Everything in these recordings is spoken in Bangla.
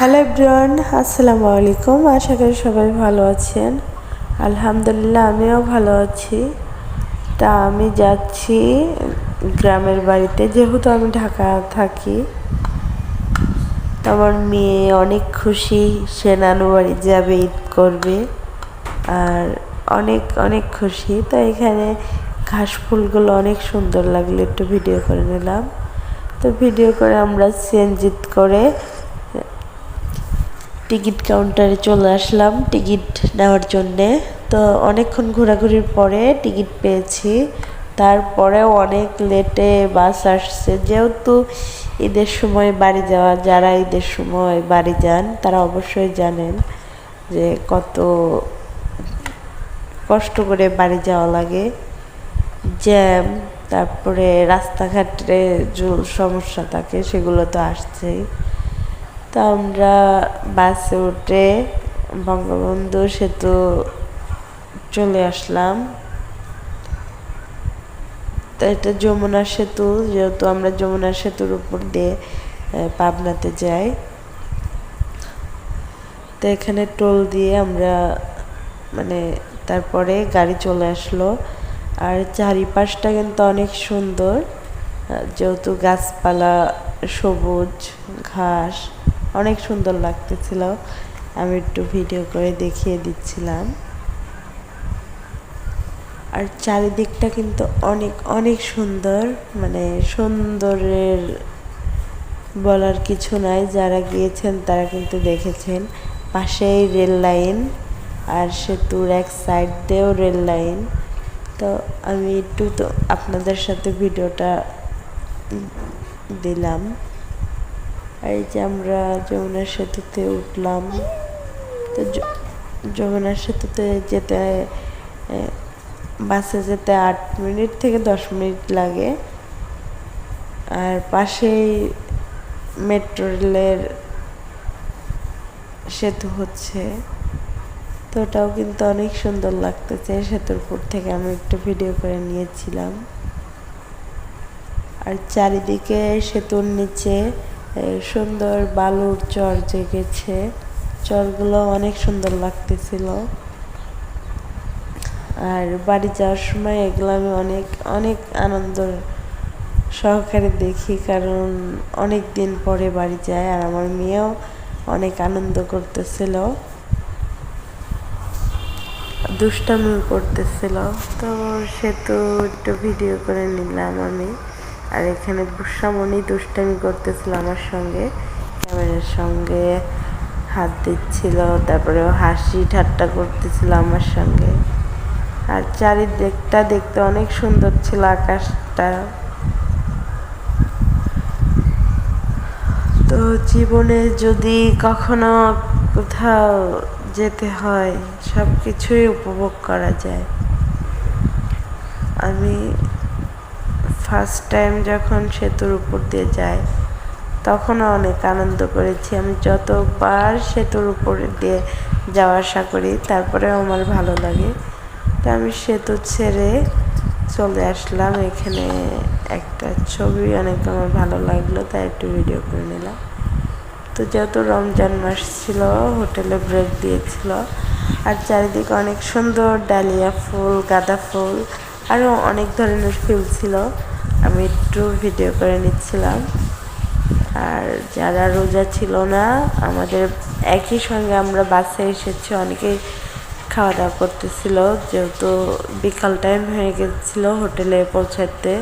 হ্যালো এভরিওয়ান আসসালামু আলাইকুম। আশা করি সবাই ভালো আছেন। আলহামদুলিল্লাহ, আমিও ভালো আছি। তা আমি যাচ্ছি গ্রামের বাড়িতে। যেহেতু আমি ঢাকা থাকি, আমার মেয়ে অনেক খুশি, সে নানু বাড়ি যাবে, ঈদ করবে। আর অনেক অনেক খুশি। তো এখানে ঘাস ফুলগুলো অনেক সুন্দর লাগল, একটু ভিডিও করে নিলাম। তো ভিডিও করে আমরা সেনজিত করে টিকিট কাউন্টারে চলে আসলাম টিকিট নেওয়ার জন্যে। তো অনেকক্ষণ ঘোরাঘুরির পরে টিকিট পেয়েছি। তারপরেও অনেক লেটে বাস আসছে। যেহেতু ঈদের সময় বাড়ি যাওয়া, যারা ঈদের সময় বাড়ি যান, তারা অবশ্যই জানেন যে কত কষ্ট করে বাড়ি যাওয়া লাগে। জ্যাম, তারপরে রাস্তাঘাটে যে সমস্যা থাকে, সেগুলো তো আসছেই। তো আমরা বাসে উঠে বঙ্গবন্ধু সেতু চলে আসলাম। তো এটা যমুনা সেতু, যেহেতু আমরা যমুনা সেতুর উপর দিয়ে পাবনাতে যাই। তো এখানে টোল দিয়ে আমরা মানে তারপরে গাড়ি চলে আসলো। আর চারিপাশটা কিন্তু অনেক সুন্দর। যেহেতু গাছপালা সবুজ, ঘাস। অনেক সুন্দর লাগতেছিল। আমি একটু ভিডিও করে দেখিয়ে দিচ্ছিলাম। আর চারিদিকটা কিন্তু অনেক অনেক সুন্দর। মানে সুন্দরের বলার কিছু নাই। যারা গিয়েছেন তারা কিন্তু দেখেছেন। পাশেই রেল লাইন আর সেতুর এক সাইড দিয়েও রেল লাইন। তো আমি একটু তো আপনাদের সাথে ভিডিওটা দিলাম। এই যে আমরা যমুনার সেতুতে উঠলাম। তো যমুনার সেতুতে যেতে বাসে যেতে আট মিনিট থেকে দশ মিনিট লাগে। আর পাশেই মেট্রো রেলের সেতু হচ্ছে। তো ওটাও কিন্তু অনেক সুন্দর লাগতেছে। সেতুর উপর থেকে আমি একটু ভিডিও করে নিয়েছিলাম। আর চারিদিকে সেতুর নিচে সুন্দর বালুর চর জেগেছে। চরগুলো অনেক সুন্দর লাগতেছিল। আর বাড়ি যাওয়ার সময় এগুলো আমি অনেক অনেক আনন্দ সহকারে দেখি, কারণ অনেক দিন পরে বাড়ি যায় আর আমার মেয়েও অনেক আনন্দ করতেছিল। দুষ্টামি করতেছিল। তো সে তো একটু ভিডিও করে নিলাম আমি। আর এখানে বুসামণি দুষ্টামি করতেছিল আমার সঙ্গে। ক্যামেরার সঙ্গে হাত দিচ্ছিল, তারপরে হাসি ঠাট্টা করতেছিল আমার সঙ্গে। আর চারিদিকটা দেখতে অনেক সুন্দর ছিল আকাশটা। তো জীবনে যদি কখনো কোথাও যেতে হয় সব কিছুই উপভোগ করা যায়। আমি ফার্স্ট টাইম যখন সেতুর উপর দিয়ে যাই তখনও অনেক আনন্দ করেছি। আমি যতবার সেতুর উপর দিয়ে যাওয়া আসা করি, তারপরেও আমার ভালো লাগে। তো আমি সেতু ছেড়ে চলে আসলাম। এখানে একটা ছবি অনেক আমার ভালো লাগল, তাই একটু ভিডিও করে নিলাম। তো যেহেতু রমজান মাস ছিল, হোটেলে ব্রেক দিয়েছিল, আর চারিদিকে অনেক সুন্দর ডালিয়া ফুল, গাঁদা ফুল আরও অনেক ধরনের ফুল ছিল। আমি একটু ভিডিও করে নিচ্ছিলাম। আর যারা রোজা ছিল না, আমাদের একই সঙ্গে আমরা বাসে এসেছি, অনেকেই খাওয়া দাওয়া করতেছিল। যেহেতু বিকাল টাইম হয়ে গেছিল হোটেলে পৌঁছাতে।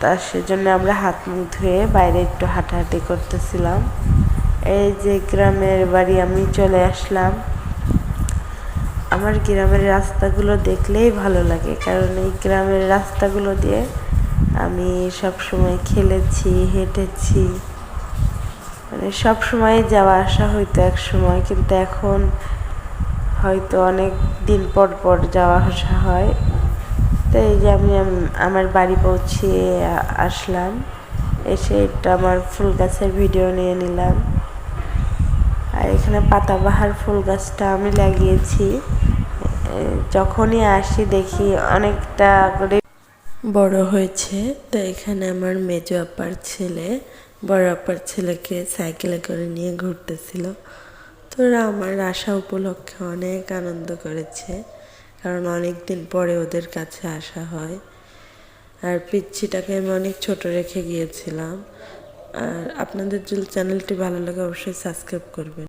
তা সেজন্য আমরা হাত মুখ ধুয়ে বাইরে একটু হাঁটাহাঁটি করতেছিলাম। এই যে গ্রামের বাড়ি, আমি চলে আসলাম। আমার গ্রামের রাস্তাগুলো দেখলেই ভালো লাগে। কারণ এই গ্রামের রাস্তাগুলো দিয়ে আমি সব সময় খেলেছি, হেঁটেছি। মানে সব সময় যাওয়া আসা হইতো এক সময়, কিন্তু এখন হয়তো অনেক দিন পর পর যাওয়া আসা হয়। তো এই যে আমি আমার বাড়ি পৌঁছিয়ে আসলাম। এসে এটা আমার ফুল গাছের ভিডিও নিয়ে নিলাম। আর এখানে পাতাবাহার ফুল গাছটা আমি লাগিয়েছি। যখনই আসি দেখি অনেকটা করে বড় হয়েছে, তো এখানে আমার মেজো আপার ছেলে, বড় আপার ছেলেকে সাইকেলে করে নিয়ে ঘুরতেছিল। তো ওরা আমার আসা উপলক্ষে অনেক আনন্দ করেছে, কারণ অনেক দিন পরে ওদের কাছে আসা হয়। আর পিচ্ছিটাকে আমি অনেক ছোট রেখে গিয়েছিলাম। আর আপনাদের যদি চ্যানেলটি ভালো লাগে অবশ্যই সাবস্ক্রাইব করবেন।